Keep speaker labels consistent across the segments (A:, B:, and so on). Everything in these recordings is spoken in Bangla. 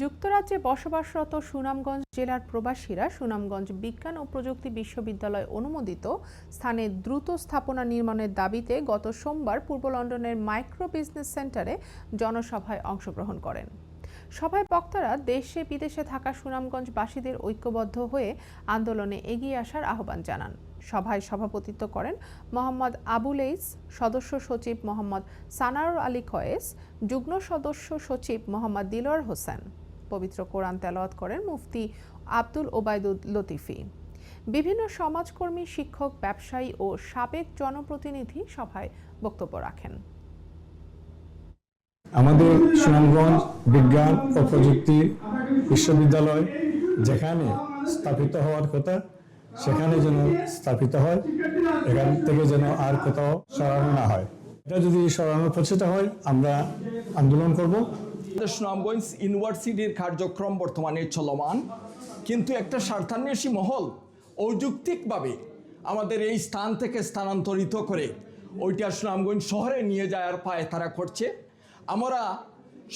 A: যুক্তরাজ্যে বসবাসরত সুনামগঞ্জ জেলার প্রবাসীরা সুনামগঞ্জ বিজ্ঞান ও প্রযুক্তি বিশ্ববিদ্যালয় অনুমোদিত স্থানে দ্রুত স্থাপনা নির্মাণের দাবিতে গত সোমবার পূর্ব লন্ডনের মাইক্রো বিজনেস সেন্টারে জনসভায় অংশগ্রহণ করেন। সভায় বক্তারা দেশে বিদেশে থাকা সুনামগঞ্জবাসীদের ঐক্যবদ্ধ হয়ে আন্দোলনে এগিয়ে আসার আহ্বান জানান। সভায় সভাপতিত্ব করেন মোহাম্মদ আবুল এইস, সদস্য সচিব মোহাম্মদ সানারুল আলী কয়েস যুগ্ম সদস্য সচিব মোহাম্মদ দিলওয়ার হোসেন। পবিত্র কোরআন তেলাওয়াত করেন মুফতি আব্দুল ওবায়দুল লতিফি। বিভিন্ন সমাজকর্মী, শিক্ষক, ব্যবসায়ী ও সাবেক জনপ্রতিনিধি সভায় বক্তব্য রাখেন।
B: আমাদের সুনামগঞ্জ বিজ্ঞান ও প্রযুক্তি বিশ্ববিদ্যালয় যেখানে স্থাপিত হওয়ার কথা, সেখানে যেন স্থাপিত হয়, এখান থেকে যেন আর কোথাও সরানো না হয়। এটা যদি সরানোর প্রচেষ্টা হয়, আমরা আন্দোলন করব।
C: সুনামগঞ্জ ইউনিভার্সিটির কার্যক্রম বর্তমানে চলমান। কিন্তু একটা স্বার্থান্বেষী মহল অযৌক্তিকভাবে আমাদের এই স্থান থেকে স্থানান্তরিত করে ওইটা সুনামগঞ্জ শহরে নিয়ে যাওয়ার পায়ে তারা করছে। আমরা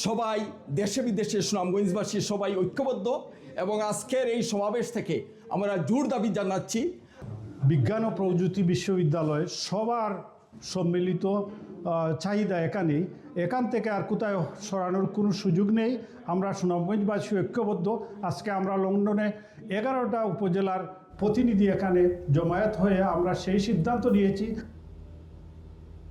C: সবাই দেশে বিদেশে সুনামগঞ্জবাসী সবাই ঐক্যবদ্ধ এবং আজকের এই সমাবেশ থেকে আমরা জোর দাবি জানাচ্ছি।
D: বিজ্ঞান ও প্রযুক্তি বিশ্ববিদ্যালয় সবার সম্মিলিত চাহিদা এখানেই এখান থেকে আর কোথায় সরানোর কোনো সুযোগ নেই। আমরা সুনামগঞ্জবাসী ঐক্যবদ্ধ। আজকে আমরা লন্ডনে এগারোটা উপজেলার প্রতিনিধি এখানে জমায়েত হয়ে আমরা সেই সিদ্ধান্ত নিয়েছি